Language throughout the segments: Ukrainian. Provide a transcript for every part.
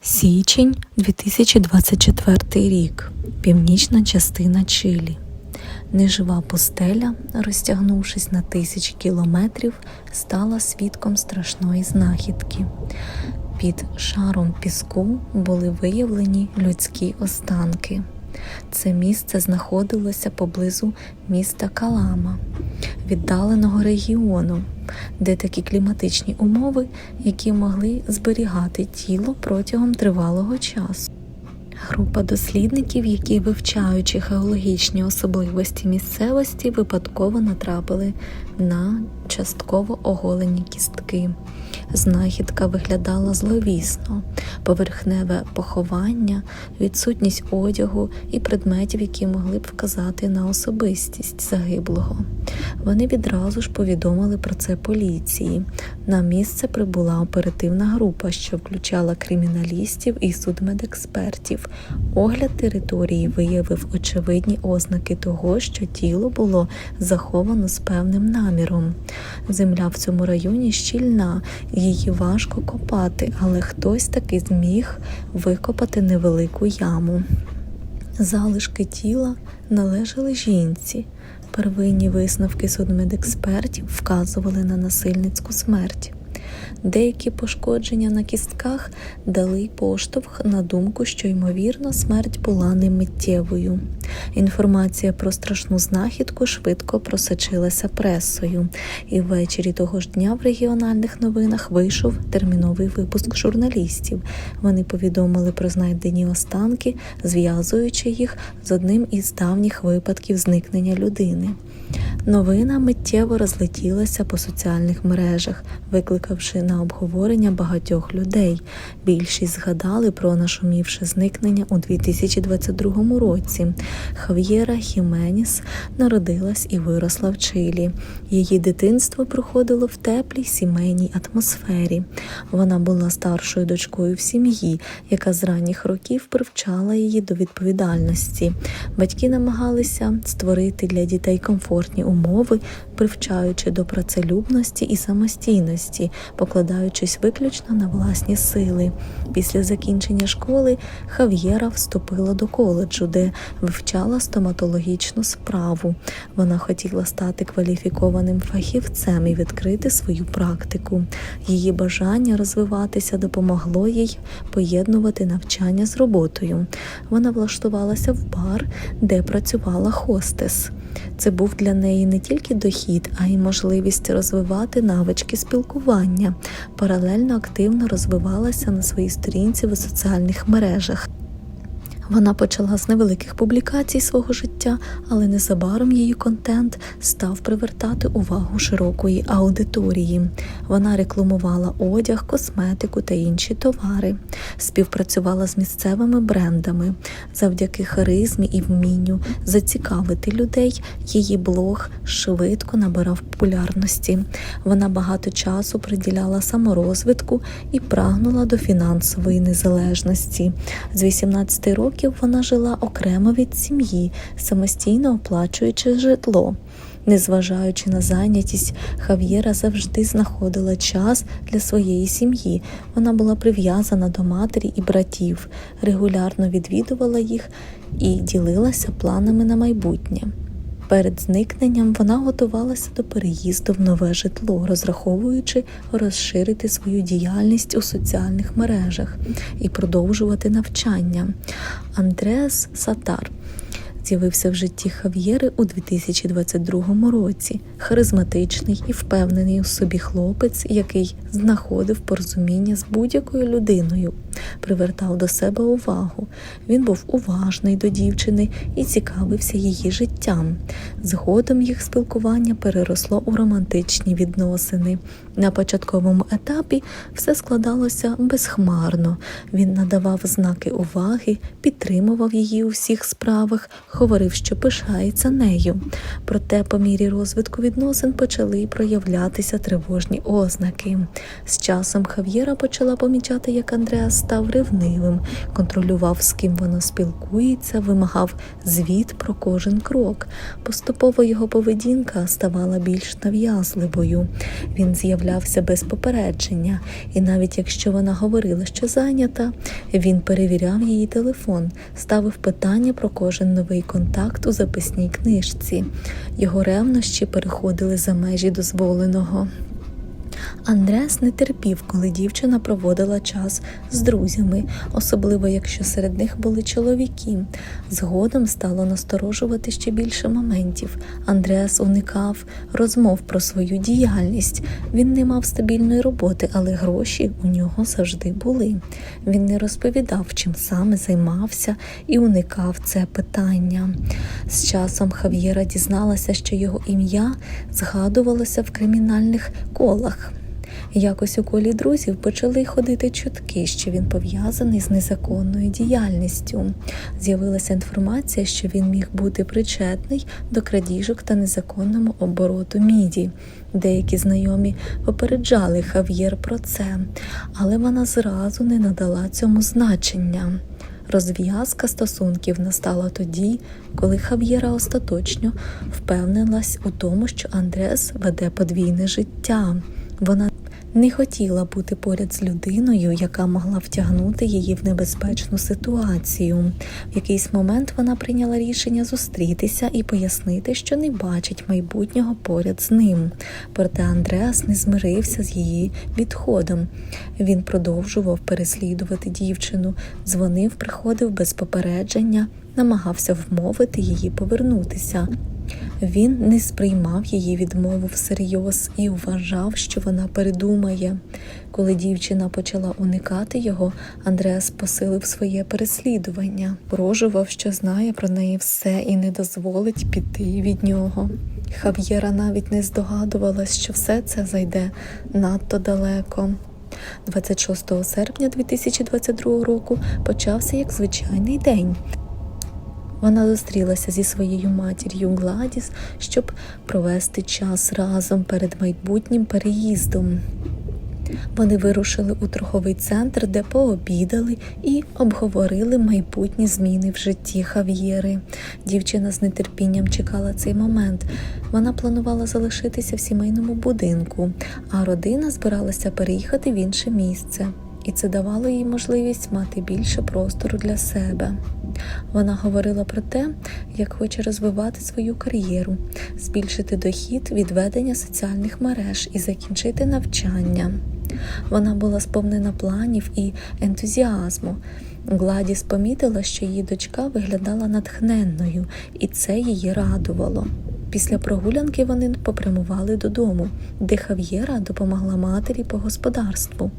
Січень 2024 рік. Північна частина Чилі. Нежива пустеля, розтягнувшись на тисячі кілометрів, стала свідком страшної знахідки. Під шаром піску були виявлені людські останки. Це місце знаходилося поблизу міста Калама, віддаленого регіону, де такі кліматичні умови, які могли зберігати тіло протягом тривалого часу. Група дослідників, які вивчаючи геологічні особливості місцевості, випадково натрапили на частково оголені кістки. Знахідка виглядала зловісно, поверхневе поховання, відсутність одягу і предметів, які могли б вказати на особистість загиблого. Вони відразу ж повідомили про це поліції. На місце прибула оперативна група, що включала криміналістів і судмедекспертів. Огляд території виявив очевидні ознаки того, що тіло було заховано з певним наміром. Земля в цьому районі щільна, її важко копати, але хтось таки зміг викопати невелику яму. Залишки тіла належали жінці. Первинні висновки судмедекспертів вказували на насильницьку смерть. Деякі пошкодження на кістках дали поштовх на думку, що ймовірно смерть була не миттєвою. Інформація про страшну знахідку швидко просочилася пресою, і ввечері того ж дня в регіональних новинах вийшов терміновий випуск журналістів. Вони повідомили про знайдені останки, зв'язуючи їх з одним із давніх випадків зникнення людини. Новина миттєво розлетілася по соціальних мережах, викликавши на обговорення багатьох людей. Більшість згадали про нашумівше зникнення у 2022 році. Хав'єра Хіменіс народилась і виросла в Чилі. Її дитинство проходило в теплій сімейній атмосфері. Вона була старшою дочкою в сім'ї, яка з ранніх років привчала її до відповідальності. Батьки намагалися створити для дітей комфортні умови, привчаючи до працелюбності і самостійності, покладаючись виключно на власні сили. Після закінчення школи Хав'єра вступила до коледжу, де вивчала стоматологічну справу. Вона хотіла стати кваліфікованим фахівцем і відкрити свою практику. Її бажання розвиватися допомогло їй поєднувати навчання з роботою. Вона влаштувалася в бар, де працювала хостес. Це був для неї не тільки дохід, а й можливість розвивати навички спілкування. Паралельно активно розвивалася на своїй сторінці в соціальних мережах. Вона почала з невеликих публікацій свого життя, але незабаром її контент став привертати увагу широкої аудиторії. Вона рекламувала одяг, косметику та інші товари, співпрацювала з місцевими брендами. Завдяки харизмі і вмінню зацікавити людей. Її блог швидко набирав популярності. Вона багато часу приділяла саморозвитку і прагнула до фінансової незалежності. З 18 років років вона жила окремо від сім'ї, самостійно оплачуючи житло. Незважаючи на зайнятість, Хав'єра завжди знаходила час для своєї сім'ї. Вона була прив'язана до матері і братів, регулярно відвідувала їх і ділилася планами на майбутнє. Перед зникненням вона готувалася до переїзду в нове житло, розраховуючи розширити свою діяльність у соціальних мережах і продовжувати навчання. Андреас Сатар з'явився в житті Хав'єри у 2022 році. Харизматичний і впевнений у собі хлопець, який знаходив порозуміння з будь-якою людиною, привертав до себе увагу. Він був уважний до дівчини і цікавився її життям. Згодом їх спілкування переросло у романтичні відносини. На початковому етапі все складалося безхмарно. Він надавав знаки уваги, підтримував її у всіх справах говорив, що пишається нею. Проте, по мірі розвитку відносин почали проявлятися тривожні ознаки. З часом Хав'єра почала помічати, як Андреас став ревнивим, контролював, з ким вона спілкується, вимагав звіт про кожен крок. Поступово його поведінка ставала більш нав'язливою. Він з'являвся без попередження, і навіть якщо вона говорила, що зайнята, він перевіряв її телефон, ставив питання про кожен новий контакт у записній книжці. Його ревнощі переходили за межі дозволеного. Андрес не терпів, коли дівчина проводила час з друзями, особливо якщо серед них були чоловіки. Згодом стало насторожувати ще більше моментів. Андреас уникав розмов про свою діяльність. Він не мав стабільної роботи, але гроші у нього завжди були. Він не розповідав, чим саме займався, і уникав це питання. З часом Хав'єра дізналася, що його ім'я згадувалося в кримінальних колах. Якось у колі друзів почали ходити чутки, що він пов'язаний з незаконною діяльністю. З'явилася інформація, що він міг бути причетний до крадіжок та незаконному обороту міді. Деякі знайомі попереджали Хав'єр про це, але вона зразу не надала цьому значення. Розв'язка стосунків настала тоді, коли Хав'єра остаточно впевнилась у тому, що Андрес веде подвійне життя. Вона не хотіла бути поряд з людиною, яка могла втягнути її в небезпечну ситуацію. В якийсь момент вона прийняла рішення зустрітися і пояснити, що не бачить майбутнього поряд з ним. Проте Андреас не змирився з її відходом. Він продовжував переслідувати дівчину, дзвонив, приходив без попередження, намагався вмовити її повернутися. Він не сприймав її відмову всерйоз і вважав, що вона передумає. Коли дівчина почала уникати його, Андреас посилив своє переслідування, прожував, що знає про неї все і не дозволить піти від нього. Хав'єра навіть не здогадувалась, що все це зайде надто далеко. 26 серпня 2022 року почався як звичайний день. Вона зустрілася зі своєю матір'ю Гладіс, щоб провести час разом перед майбутнім переїздом. Вони вирушили у торговий центр, де пообідали і обговорили майбутні зміни в житті Хав'єри. Дівчина з нетерпінням чекала цей момент. Вона планувала залишитися в сімейному будинку, а родина збиралася переїхати в інше місце, і це давало їй можливість мати більше простору для себе. Вона говорила про те, як хоче розвивати свою кар'єру, збільшити дохід від ведення соціальних мереж і закінчити навчання. Вона була сповнена планів і ентузіазму. Гладіс помітила, що її дочка виглядала натхненною, і це її радувало. Після прогулянки вони попрямували додому, де Хав'єра допомогла матері по господарству.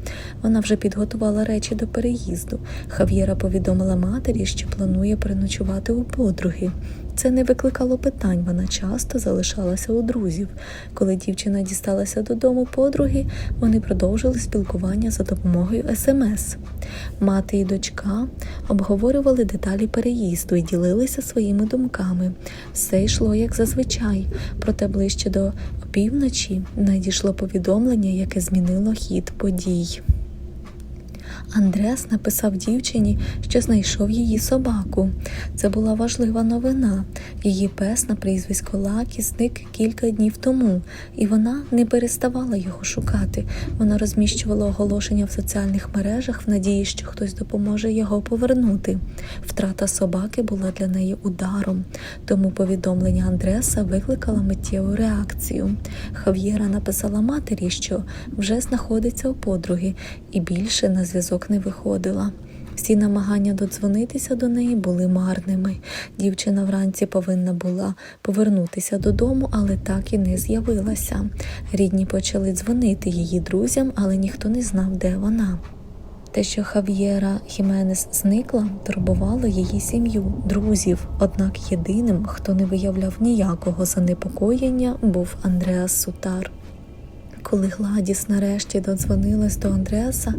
Вона вже підготувала речі до переїзду. Хав'єра повідомила матері, що планує переночувати у подруги. Це не викликало питань, вона часто залишалася у друзів. Коли дівчина дісталася додому подруги, вони продовжили спілкування за допомогою смс. Мати і дочка обговорювали деталі переїзду і ділилися своїми думками. Все йшло як зазвичай, проте ближче до опівночі надійшло повідомлення, яке змінило хід подій. Андреас написав дівчині, що знайшов її собаку. Це була важлива новина. Її пес на прізвисько Лакі зник кілька днів тому, і вона не переставала його шукати. Вона розміщувала оголошення в соціальних мережах в надії, що хтось допоможе його повернути. Втрата собаки була для неї ударом, тому повідомлення Андреса викликало миттєву реакцію. Хав'єра написала матері, що вже знаходиться у подруги, і більше на зв'язок не виходила. Всі намагання додзвонитися до неї були марними. Дівчина вранці повинна була повернутися додому, але так і не з'явилася. Рідні почали дзвонити її друзям, але ніхто не знав, де вона. Те, що Хав'єра Хіменес зникла, турбувало її сім'ю, друзів. Однак єдиним, хто не виявляв ніякого занепокоєння, був Андреас Сутар. Коли Гладіс нарешті додзвонилась до Андреаса,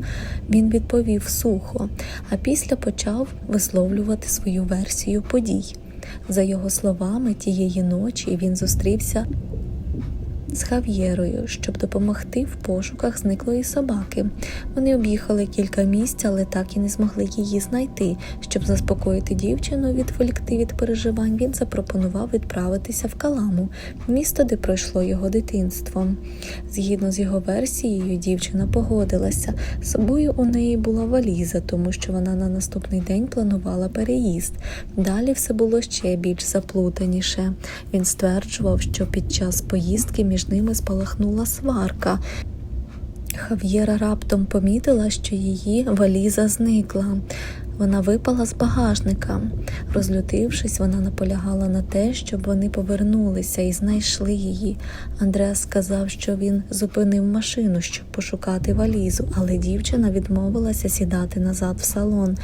він відповів сухо, а після почав висловлювати свою версію подій. За його словами, тієї ночі він зустрівся з Хав'єрою, щоб допомогти в пошуках зниклої собаки. Вони об'їхали кілька місць, але так і не змогли її знайти. Щоб заспокоїти дівчину, відволікти від переживань, він запропонував відправитися в Каламу, місто, де пройшло його дитинство. Згідно з його версією, дівчина погодилася. З собою у неї була валіза, тому що вона на наступний день планувала переїзд. Далі все було ще більш заплутаніше. Він стверджував, що під час поїздки між ними спалахнула сварка. Хав'єра раптом помітила, що її валіза зникла. Вона випала з багажника. Розлютившись, вона наполягала на те, щоб вони повернулися і знайшли її. Андреас сказав, що він зупинив машину, щоб пошукати валізу, але дівчина відмовилася сідати назад в салон.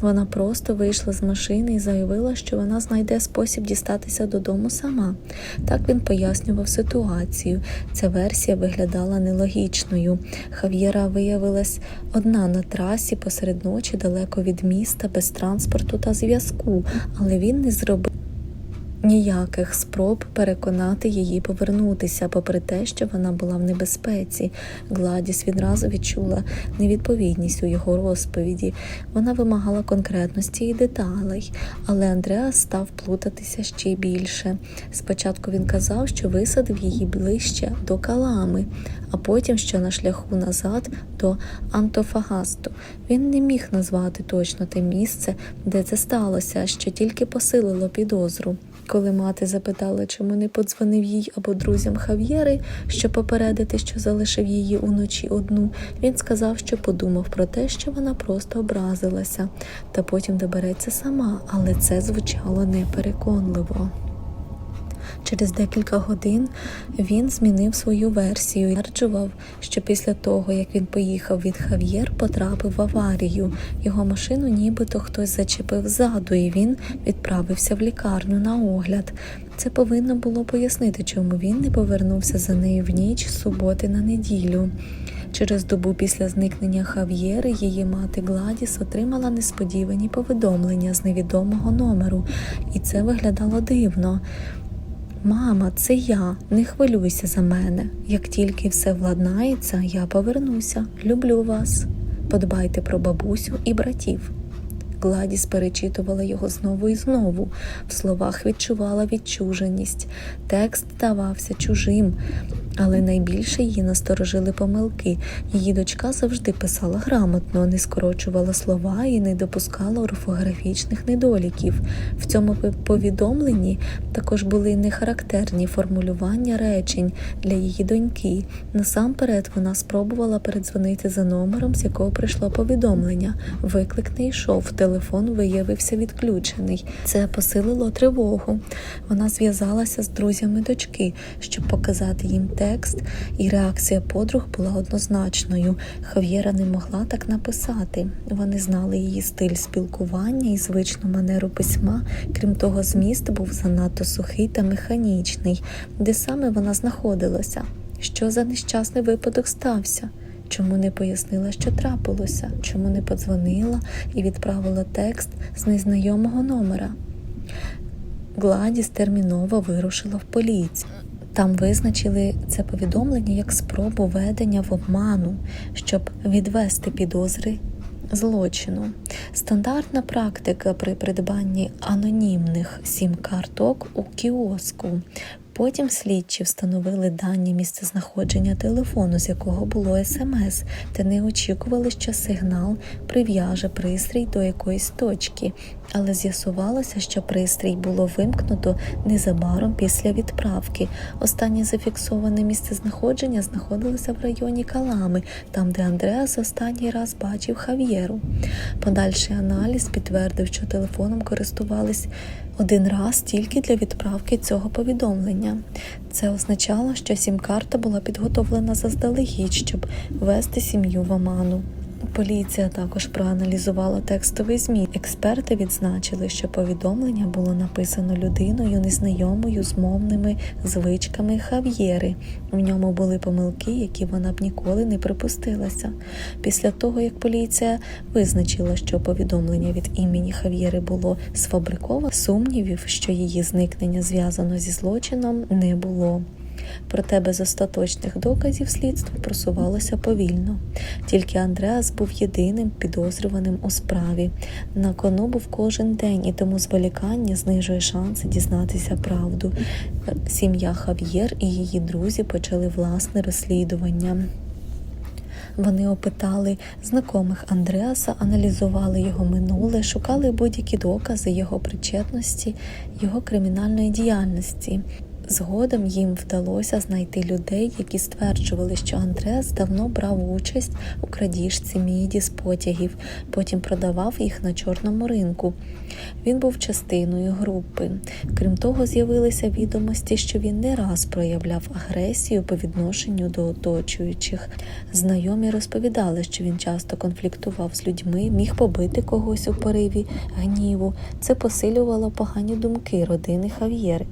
Вона просто вийшла з машини і заявила, що вона знайде спосіб дістатися додому сама. Так він пояснював ситуацію. Ця версія виглядала нелогічною. Хав'єра виявилась одна на трасі посеред ночі, далеко від міста, без транспорту та зв'язку, але він не зробив. Ніяких спроб переконати її повернутися, попри те, що вона була в небезпеці. Гладіс відразу відчула невідповідність у його розповіді. Вона вимагала конкретності і деталей, але Андреас став плутатися ще більше. Спочатку він казав, що висадив її ближче до Калами, а потім, що на шляху назад до Антофагасту. Він не міг назвати точно те місце, де це сталося, що тільки посилило підозру. Коли мати запитала, чому не подзвонив їй або друзям Хав'єри, щоб попередити, що залишив її уночі одну, він сказав, що подумав про те, що вона просто образилася, та потім добереться сама, але це звучало непереконливо. Через декілька годин він змінив свою версію і стверджував, що після того, як він поїхав від Хав'єр, потрапив в аварію. Його машину нібито хтось зачепив ззаду, і він відправився в лікарню на огляд. Це повинно було пояснити, чому він не повернувся за нею в ніч з суботи на неділю. Через добу після зникнення Хав'єри її мати Гладіс отримала несподівані повідомлення з невідомого номеру, і це виглядало дивно. Мама, це я. Не хвилюйся за мене. Як тільки все владнається, я повернуся. Люблю вас. Подбайте про бабусю і братів. Гладіс перечитувала його знову і знову. В словах відчувала відчуженість. Текст давався чужим, але найбільше її насторожили помилки. Її дочка завжди писала грамотно, не скорочувала слова і не допускала орфографічних недоліків. В цьому повідомленні також були нехарактерні формулювання речень для її доньки. Насамперед вона спробувала передзвонити за номером, з якого прийшло повідомлення. Виклик не йшов, телефон виявився відключений. Це посилило тривогу. Вона зв'язалася з друзями дочки, щоб показати їм текст, і реакція подруг була однозначною. Хав'єра не могла так написати. Вони знали її стиль спілкування і звичну манеру письма. Крім того, зміст був занадто сухий та механічний, де саме вона знаходилася. Що за нещасний випадок стався? Чому не пояснила, що трапилося, чому не подзвонила і відправила текст з незнайомого номера? Гладіс терміново вирушила в поліцію. Там визначили це повідомлення як спробу ведення в обману, щоб відвести підозри злочину. Стандартна практика при придбанні анонімних сім-карток у кіоску. Потім слідчі встановили дані місцезнаходження телефону, з якого було смс, та не очікували, що сигнал прив'яже пристрій до якоїсь точки, але з'ясувалося, що пристрій було вимкнуто незабаром після відправки. Останнє зафіксоване місцезнаходження знаходилося в районі Калами, там, де Андреас останній раз бачив Хав'єру. Подальший аналіз підтвердив, що телефоном користувались один раз тільки для відправки цього повідомлення. Це означало, що сім-карта була підготовлена заздалегідь, щоб вести сім'ю в оману. Поліція також проаналізувала текстовий змі. Експерти відзначили, що повідомлення було написано людиною незнайомою з мовними звичками Хав'єри. В ньому були помилки, які вона б ніколи не припустилася. Після того, як поліція визначила, що повідомлення від імені Хав'єри було сфабриковане, сумнівів, що її зникнення зв'язано зі злочином, не було. Проте без остаточних доказів слідство просувалося повільно. Тільки Андреас був єдиним підозрюваним у справі. На кону був кожен день, і тому зволікання знижує шанси дізнатися правду. Сім'я Хав'єр і її друзі почали власне розслідування. Вони опитали знайомих Андреаса, аналізували його минуле, шукали будь-які докази його причетності, його кримінальної діяльності. Згодом їм вдалося знайти людей, які стверджували, що Андреас давно брав участь у крадіжці міді з потягів, потім продавав їх на чорному ринку. Він був частиною групи. Крім того, з'явилися відомості, що він не раз проявляв агресію по відношенню до оточуючих. Знайомі розповідали, що він часто конфліктував з людьми, міг побити когось у пориві гніву. Це посилювало погані думки родини Хав'єри.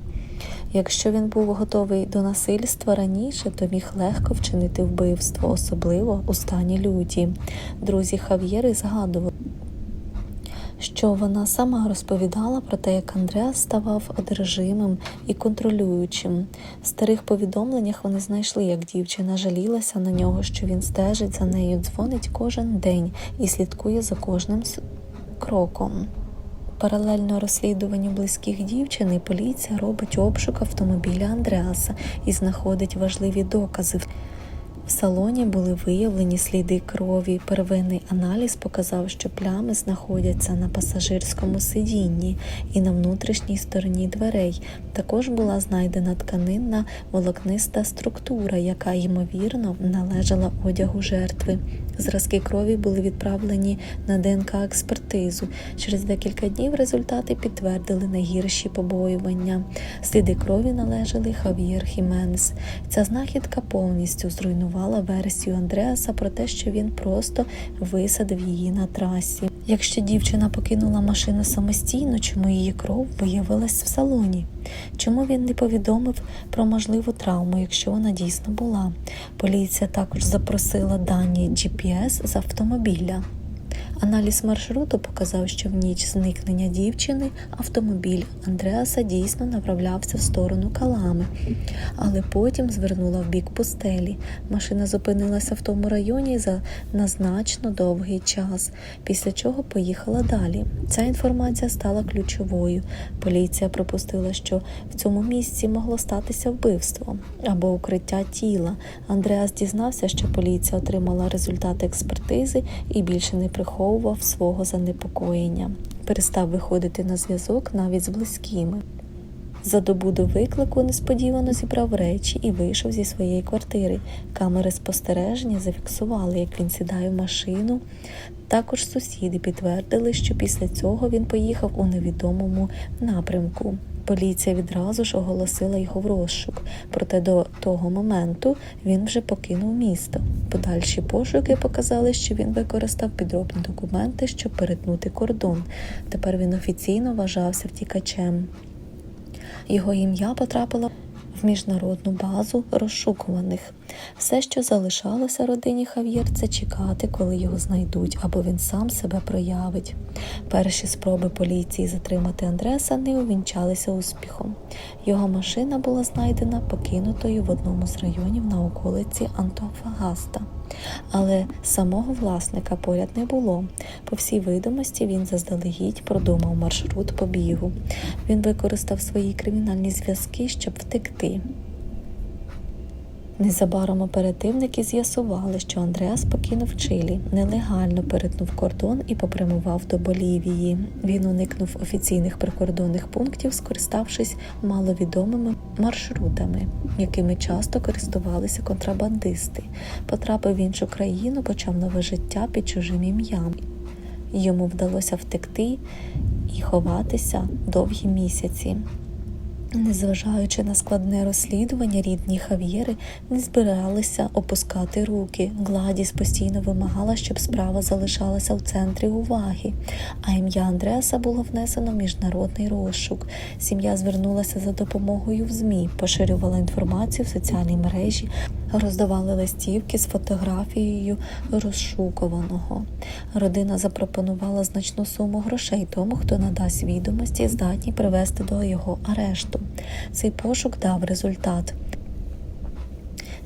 Якщо він був готовий до насильства раніше, то міг легко вчинити вбивство, особливо у стані люті. Друзі Хав'єри згадували, що вона сама розповідала про те, як Андреас ставав одержимим і контролюючим. В старих повідомленнях вони знайшли, як дівчина жалілася на нього, що він стежить за нею, дзвонить кожен день і слідкує за кожним кроком. Паралельно розслідуванню близьких дівчини поліція робить обшук автомобіля Андреаса і знаходить важливі докази. В салоні були виявлені сліди крові. Первинний аналіз показав, що плями знаходяться на пасажирському сидінні і на внутрішній стороні дверей. Також була знайдена тканинна волокниста структура, яка ймовірно належала одягу жертви. Зразки крові були відправлені на ДНК експертизу. Через декілька днів результати підтвердили найгірші побоювання. Сліди крові належали Хав'єр Хіменес. Ця знахідка повністю зруйнувала версію Андреаса про те, що він просто висадив її на трасі. Якщо дівчина покинула машину самостійно, чому її кров виявилась в салоні? Чому він не повідомив про можливу травму, якщо вона дійсно була? Поліція також запросила дані GPS з автомобіля. Аналіз маршруту показав, що в ніч зникнення дівчини автомобіль Андреаса дійсно направлявся в сторону Калами, але потім звернула в бік пустелі. Машина зупинилася в тому районі за назначно довгий час, після чого поїхала далі. Ця інформація стала ключовою. Поліція припустила, що в цьому місці могло статися вбивство або укриття тіла. Андреас дізнався, що поліція отримала результати експертизи і більше не приховував свого занепокоєння, перестав виходити на зв'язок навіть з близькими. За добу до виклику несподівано зібрав речі і вийшов зі своєї квартири. Камери спостереження зафіксували, як він сідає в машину. Також сусіди підтвердили, що після цього він поїхав у невідомому напрямку. Поліція відразу ж оголосила його в розшук, проте до того моменту він вже покинув місто. Подальші пошуки показали, що він використав підробні документи, щоб перетнути кордон. Тепер він офіційно вважався втікачем. Його ім'я потрапило міжнародну базу розшукуваних. Все, що залишалося родині Хав'єр, це чекати, коли його знайдуть, або він сам себе проявить. Перші спроби поліції затримати Андреса не увінчалися успіхом. Його машина була знайдена покинутою в одному з районів на околиці Антофагаста. Але самого власника поряд не було. По всій видимості він заздалегідь продумав маршрут побігу. Він використав свої кримінальні зв'язки, щоб втекти. Незабаром оперативники з'ясували, що Андреас покинув Чилі, нелегально перетнув кордон і попрямував до Болівії. Він уникнув офіційних прикордонних пунктів, скориставшись маловідомими маршрутами, якими часто користувалися контрабандисти. Потрапив в іншу країну, почав нове життя під чужим ім'ям. Йому вдалося втекти і ховатися довгі місяці. Незважаючи на складне розслідування, рідні Хав'єри не збиралися опускати руки. Гладіс постійно вимагала, щоб справа залишалася в центрі уваги, а ім'я Андреаса було внесено в міжнародний розшук. Сім'я звернулася за допомогою в ЗМІ, поширювала інформацію в соціальній мережі, роздавали листівки з фотографією розшукуваного. Родина запропонувала значну суму грошей тому, хто надасть відомості, здатні привести до його арешту. Цей пошук дав результат.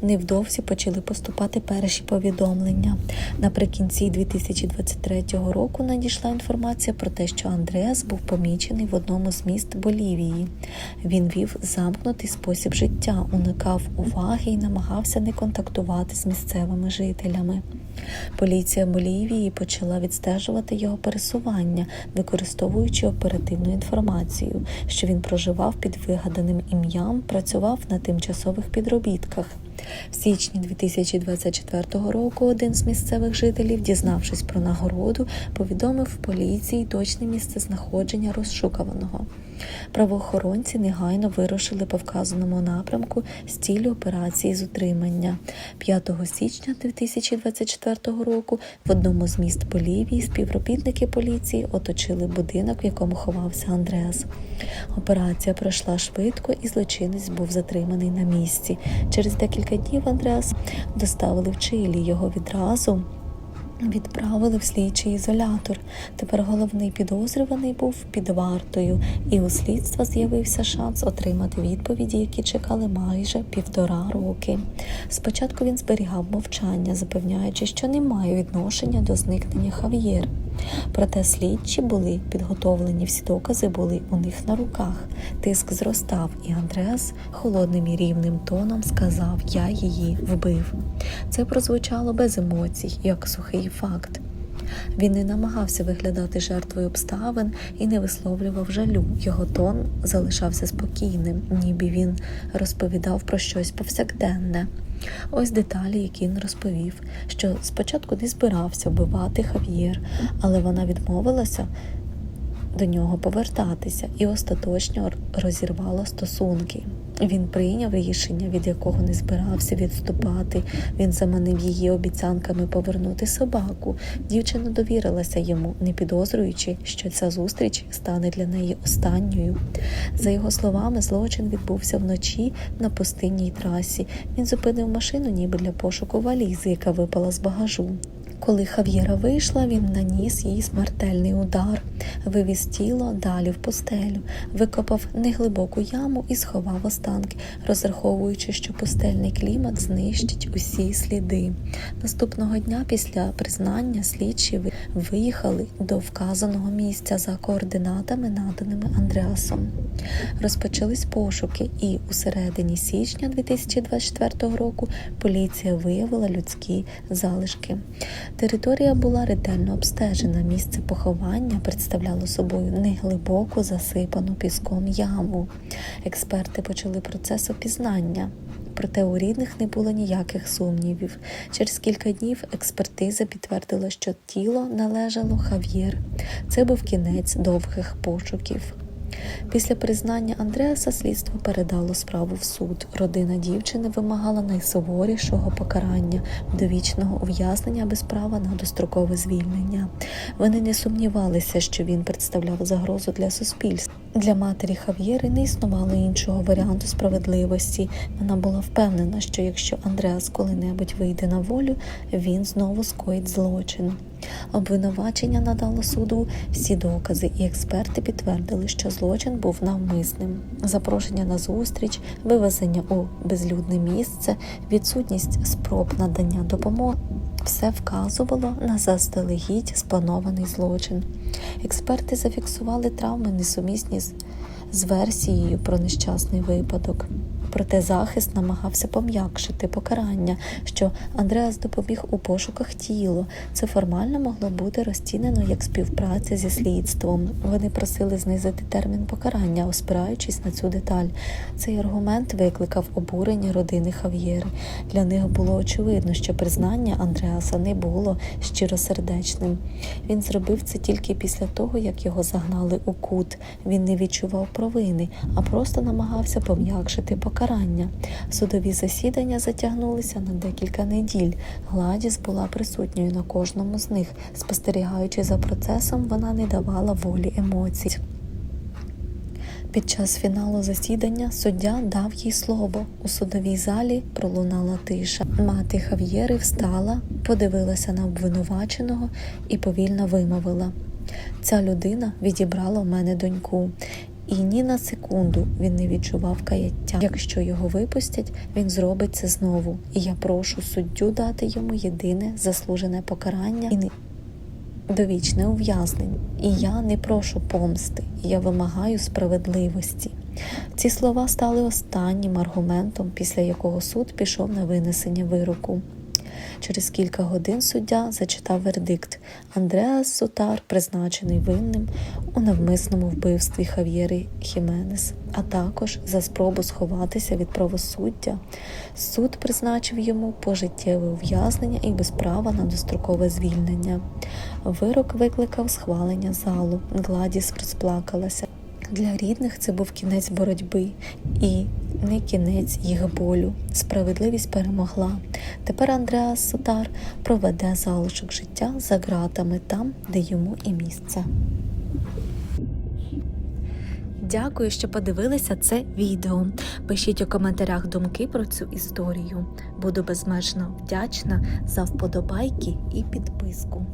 Невдовзі почали поступати перші повідомлення. Наприкінці 2023 року надійшла інформація про те, що Андреас був помічений в одному з міст Болівії. Він вів замкнутий спосіб життя, уникав уваги і намагався не контактувати з місцевими жителями. Поліція Болівії почала відстежувати його пересування, використовуючи оперативну інформацію, що він проживав під вигаданим ім'ям, працював на тимчасових підробітках. В січні 2024 року один з місцевих жителів, дізнавшись про нагороду, повідомив поліції точне місце знаходження розшукуваного. Правоохоронці негайно вирушили по вказаному напрямку з цілі операції з утримання. 5 січня 2024 року в одному з міст Болівії співробітники поліції оточили будинок, в якому ховався Андреас. Операція пройшла швидко, і злочинець був затриманий на місці. Через декілька днів Андреас доставили в Чилі. Його відразу відправили в слідчий ізолятор. Тепер головний підозрюваний був під вартою, і у слідства з'явився шанс отримати відповіді, які чекали майже півтора роки. Спочатку він зберігав мовчання, запевняючи, що не має відношення до зникнення Хав'єр. Проте слідчі були підготовлені, всі докази були у них на руках. Тиск зростав, і Андреас холодним і рівним тоном сказав: Я її вбив. Це прозвучало без емоцій, як сухий факт. Він не намагався виглядати жертвою обставин і не висловлював жалю. Його тон залишався спокійним, ніби він розповідав про щось повсякденне. Ось деталі, які він розповів, що спочатку не збирався вбивати Хав'єр, але вона відмовилася до нього повертатися і остаточно розірвала стосунки. Він прийняв рішення, від якого не збирався відступати. Він заманив її обіцянками повернути собаку. Дівчина довірилася йому, не підозрюючи, що ця зустріч стане для неї останньою. За його словами, злочин відбувся вночі на пустинній трасі. Він зупинив машину, ніби для пошуку валізи, яка випала з багажу. Коли Хав'єра вийшла, він наніс їй смертельний удар, вивіз тіло далі в пустелю, викопав неглибоку яму і сховав останки, розраховуючи, що пустельний клімат знищить усі сліди. Наступного дня після признання слідчі виїхали до вказаного місця за координатами, наданими Андреасом. Розпочались пошуки, і у середині січня 2024 року поліція виявила людські залишки. Територія була ретельно обстежена. Місце поховання представляло собою неглибоку засипану піском яму. Експерти почали процес опізнання. Проте у рідних не було ніяких сумнівів. Через кілька днів експертиза підтвердила, що тіло належало Хав'єр. Це був кінець довгих пошуків. Після признання Андреаса слідство передало справу в суд. Родина дівчини вимагала найсуворішого покарання довічного ув'язнення без права на дострокове звільнення. Вони не сумнівалися, що він представляв загрозу для суспільства. Для матері Хав'єри не існувало іншого варіанту справедливості. Вона була впевнена, що якщо Андреас коли-небудь вийде на волю, він знову скоїть злочин. Обвинувачення надало суду всі докази, і експерти підтвердили, що злочин був навмисним. Запрошення на зустріч, вивезення у безлюдне місце, відсутність спроб надання допомоги. Все вказувало на заздалегідь спланований злочин. Експерти зафіксували травми несумісні з, версією про нещасний випадок. Проте захист намагався пом'якшити покарання, що Андреас допоміг у пошуках тіло. Це формально могло бути розцінено як співпраця зі слідством. Вони просили знизити термін покарання, оспираючись на цю деталь. Цей аргумент викликав обурення родини Хав'єри. Для них було очевидно, що признання Андреаса не було щиросердечним. Він зробив це тільки після того, як його загнали у кут. Він не відчував провини, а просто намагався пом'якшити покарання. Судові засідання затягнулися на декілька неділь. Гладіс була присутньою на кожному з них. Спостерігаючи за процесом, вона не давала волі емоцій. Під час фіналу засідання суддя дав їй слово. У судовій залі пролунала тиша. Мати Хав'єри встала, подивилася на обвинуваченого і повільно вимовила: Ця людина відібрала в мене доньку. І ні на секунду він не відчував каяття. Якщо його випустять, він зробить це знову. І я прошу суддю дати йому єдине заслужене покарання і не довічне ув'язнення. І я не прошу помсти, я вимагаю справедливості. Ці слова стали останнім аргументом, після якого суд пішов на винесення вироку. Через кілька годин суддя зачитав вердикт. Андреас Сотар призначений винним у навмисному вбивстві Хав'єри Хіменес, а також за спробу сховатися від правосуддя. Суд призначив йому пожиттєве ув'язнення і без права на дострокове звільнення. Вирок викликав схвалення залу. Гладіс розплакалася. Для рідних це був кінець боротьби і не кінець їх болю. Справедливість перемогла. Тепер Андреас Сотар проведе залишок життя за ґратами там, де йому і місце. Дякую, що подивилися це відео. Пишіть у коментарях думки про цю історію. Буду безмежно вдячна за вподобайки і підписку.